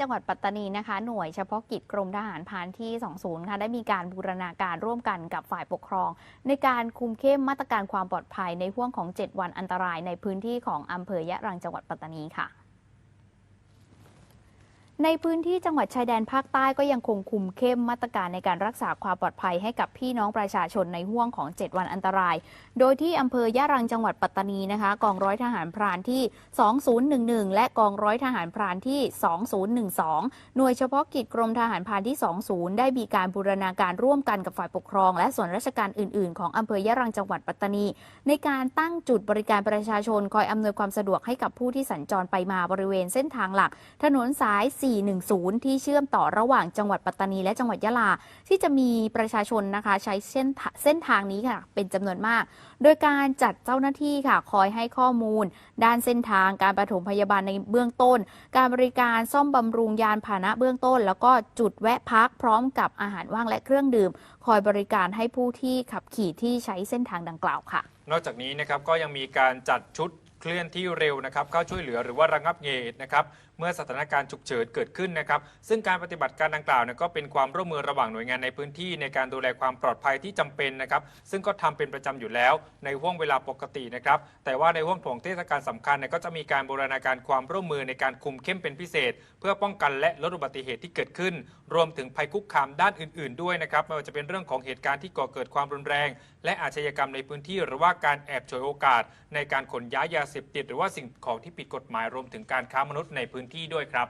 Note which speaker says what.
Speaker 1: จังหวัดปัตตานีนะคะ หน่วยเฉพาะกิจกรมทหารพรานที่ 20 ค่ะ ได้มีการบูรณาการร่วมกันกับฝ่ายปกครอง ในการคุมเข้มมาตรการความปลอดภัยในห่วงของ 7 วันอันตรายในพื้นที่ของอำเภอยะรังจังหวัดปัตตานีค่ะ ในพื้นที่จังหวัดชายแดนภาคใต้ก็ยังคงคุมเข้มมาตรการในการรักษาความปลอดภัยให้กับพี่น้องประชาชนในห่วงของ 7 วันอันตราย โดยที่อำเภอยะรังจังหวัดปัตตานีนะคะกองร้อยทหารพรานที่ 2011 และกองร้อยทหารพรานที่ 2012 หน่วยเฉพาะกิจกรมทหารพรานที่ 20 ได้มีการบูรณาการร่วมกันกับฝ่ายปกครอง และส่วนราชการอื่น ๆ ของอำเภอยะรังจังหวัดปัตตานี ในการตั้งจุดบริการประชาชนคอยอำนวยความสะดวกให้กับผู้ที่สัญจรไปมาบริเวณเส้นทางหลัก ถนนสาย410 ที่เชื่อมต่อระหว่างจังหวัดปัตตานีและจังหวัดยะลา ที่จะมีประชาชนนะคะใช้เส้นเส้นทางนี้ค่ะ เป็นจำนวนมาก โดยการจัดเจ้าหน้าที่ค่ะ คอยให้ข้อมูล ด้านเส้นทางการปฐมพยาบาลในเบื้องต้น การบริการซ่อมบำรุงยานพาหนะเบื้องต้น แล้วก็จุดแวะพักพร้อมกับอาหารว่างและเครื่องดื่ม คอยบริการให้ผู้ที่ขับขี่ที่ใช้เส้นทางดังกล่าวค่ะ
Speaker 2: นอกจากนี้นะครับก็ยังมีการจัดชุด เคลื่อนที่เร็วนะครับเข้าช่วยเหลือหรือว่าระงับเหตุนะครับเมื่อสถานการณ์ฉุกเฉินเกิดขึ้นนะครับ ซึ่งการปฏิบัติการดังกล่าวเนี่ยก็เป็นความร่วมมือระหว่างหน่วยงานในพื้นที่ในการดูแลความปลอดภัยที่จำเป็นนะครับ ซึ่งก็ทำเป็นประจำอยู่แล้วในห่วงเวลาปกตินะครับ แต่ว่าในห่วงของเทศกาลสำคัญเนี่ยก็จะมีการบูรณาการความร่วมมือในการคุมเข้มเป็นพิเศษ เพื่อป้องกันและลดอุบัติเหตุที่เกิดขึ้น รวมถึงภัยคุกคามด้านอื่น ๆ ด้วยนะครับไม่ว่าจะเป็นเรื่องของเหตุการณ์ที่ก่อเกิดความรุนแรง และอาชญากรรมในพื้นที่ หรือว่าการแอบฉวยโอกาส ในการขนย้ายยาเสพติด หรือว่าสิ่งของที่ผิดกฎหมายรวมถึงการค้ามนุษย์ในพื้นที่ด้วยครับ